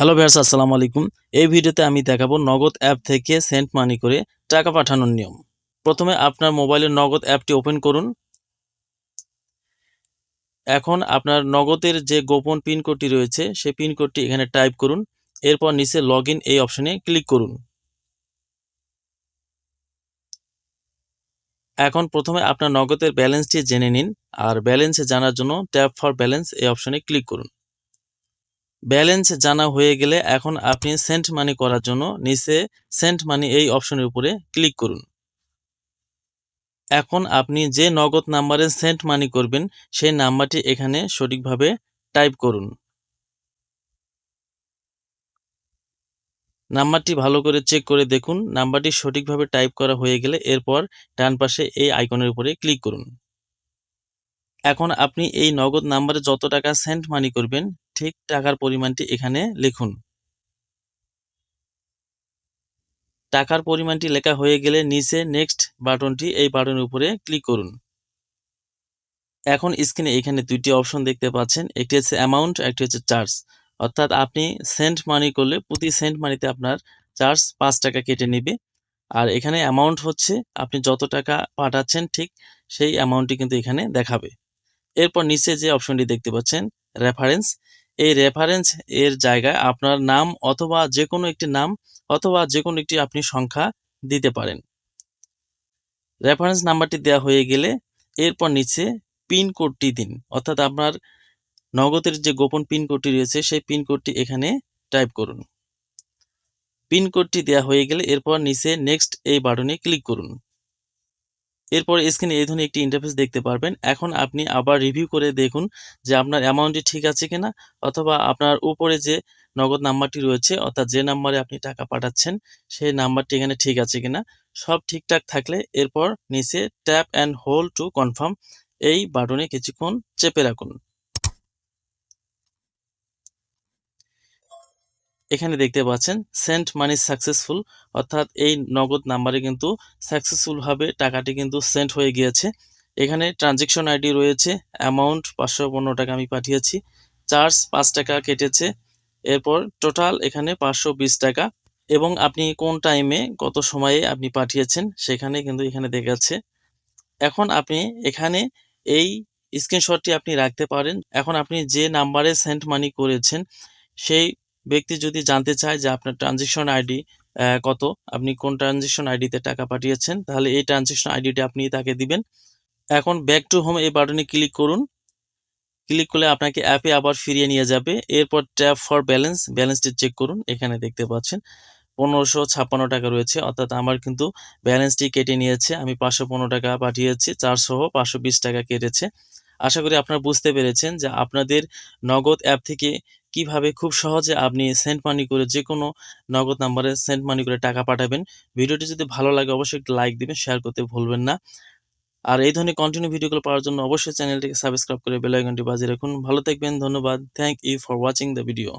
Hello viewers আসসালামু আলাইকুম। এই ভিডিওতে আমি দেখাবো নগদ অ্যাপ থেকে সেন্ট মানি করে টাকা পাঠানোর নিয়ম। প্রথমে আপনার মোবাইলের নগদ অ্যাপটি ওপেন করুন। এখন আপনার নগদের যে গোপন পিন কোডটি রয়েছে, সেই পিন কোডটি এখানে টাইপ করুন। এরপর নিচে লগ এই অপশনে ক্লিক করুন। এখন প্রথমে আপনার নগদের ব্যালেন্সটি জেনে নিন, আর ব্যালেন্স জানার জন্য ট্যাপ ফর ব্যালেন্স এই অপশনে ক্লিক করুন। ব্যালেন্স জানা হয়ে গেলে এখন আপনি সেন্ট মানি করার জন্য নিচে সেন্ট মানি এই অপশনের উপরে ক্লিক করুন। এখন আপনি যে নগদ নাম্বারে সেন্ট মানি করবেন, সেই নাম্বারটি এখানে সঠিকভাবে টাইপ করুন। নাম্বারটি ভালো করে চেক করে দেখুন। নাম্বারটি সঠিকভাবে টাইপ করা হয়ে গেলে এরপর ডান পাশে এই আইকনের উপরে ক্লিক করুন। এখন আপনি এই নগদ নাম্বারে যত টাকা সেন্ট মানি করবেন ঠিক টাকার পরিমাণটি এখানে লিখুন। টাকার পরিমাণটি লেখা হয়ে গেলে নিচে নেক্সট বাটনটি এই বাটনের উপরে ক্লিক করুন। এখন স্ক্রিনে এখানে দুইটি অপশন দেখতে পাচ্ছেন, একটি হচ্ছে অ্যামাউন্ট একটি হচ্ছে চার্জ অর্থাৎ আপনি সেন্ট মানি করলে প্রতি সেন্ট মানিতে আপনার চার্জ পাঁচ টাকা কেটে নেবে। আর এখানে অ্যামাউন্ট হচ্ছে, আপনি যত টাকা পাঠাচ্ছেন ঠিক সেই অ্যামাউন্টটি কিন্তু এখানে দেখাবে। এরপর নিচে যে অপশনটি দেখতে পাচ্ছেন রেফারেন্স এই রেফারেন্স এর জায়গায় আপনার নাম অথবা যে কোনো একটি নাম অথবা যে কোনো একটি আপনি সংখ্যা দিতে পারেন। রেফারেন্স নাম্বারটি দেওয়া হয়ে গেলে এরপর নিচে পিন কোডটি দিন। অর্থাৎ আপনার নগদের যে গোপন পিন কোডটি রয়েছে, সেই পিন কোডটি এখানে টাইপ করুন। পিন কোডটি দেওয়া হয়ে গেলে এরপর নিচে নেক্সট এই বাটনে ক্লিক করুন। এরপর স্ক্রিনে এই ধরনের একটি ইন্টারফেস দেখতে পারবেন। এখন আপনি আবার রিভিউ করে দেখুন যে আপনার অ্যামাউন্টটি ঠিক আছে কিনা, অথবা আপনার উপরে যে নগদ নাম্বারটি রয়েছে, অর্থাৎ যে নাম্বারে আপনি টাকা পাঠাচ্ছেন, সেই নাম্বারটি এখানে ঠিক আছে কিনা, সব ঠিকঠাক থাকলে এরপর নিচে tap and hold to confirm এই বাটনে কিছুক্ষণ চেপে রাখুন। এখানে দেখতে পাচ্ছেন সেন্ট মানি সাকসেসফুল অর্থাৎ এই নগদ নাম্বারে কিন্তু সাকসেসফুলভাবে টাকাটি কিন্তু সেন্ট হয়ে গিয়েছে। এখানে ট্রানজেকশন আইডি রয়েছে অ্যামাউন্ট পাঁচশো পনেরো টাকা আমি পাঠিয়েছি চার্জ পাঁচ টাকা কেটেছে, এরপর টোটাল এখানে পাঁচশো বিশ টাকা, এবং আপনি কোন টাইমে কত সময়ে আপনি পাঠিয়েছেন সেখানে কিন্তু এখানে দেখাচ্ছে এখন আপনি এখানে এই স্ক্রিনশটটি আপনি রাখতে পারেন। এখন আপনি যে নাম্বারে সেন্ট মানি করেছেন, সেই ব্যক্তি যদি জানতে চায় যে আপনার ট্রানজেকশন আইডি কত, আপনি কোন ট্রানজেকশন আইডিতে টাকা পাঠিয়েছেন, তাহলে এই ট্রানজেকশন আইডিটি আপনি তাকে দিবেন। এখন ব্যাক টু হোম এই বাটনে ক্লিক করুন। ক্লিক করলে আপনাকে অ্যাপে আবার ফিরিয়ে নিয়ে যাবে। এরপর ট্যাপ ফর ব্যালেন্স ব্যালেন্সটি চেক করুন। এখানে দেখতে পাচ্ছেন, পনেরোশো ছাপ্পান্ন টাকা রয়েছে। অর্থাৎ আমার কিন্তু ব্যালেন্সটি কেটে নিয়েছে। আমি পাঁচশো পনেরো টাকা পাঠিয়েছি, চারশো, পাঁচশো বিশ টাকা কেটেছে। আশা করি আপনারা বুঝতে পেরেছেন যে আপনাদের নগদ অ্যাপ থেকে কীভাবে খুব সহজে আপনি সেন্ট মানি করে যে কোনো নগদ নাম্বারে সেন্ট মানি করে টাকা পাঠাবেন। ভিডিওটি যদি ভালো লাগে অবশ্যই একটু লাইক দিবেন, শেয়ার করতে ভুলবেন না। আর এই ধরনের কন্টিনিউ ভিডিওগুলো পাওয়ার জন্য অবশ্যই চ্যানেলটিকে সাবস্ক্রাইব করে বেল আইকনটি বাজিয়ে রাখুন। ভালো থাকবেন, ধন্যবাদ। Thank you for watching the video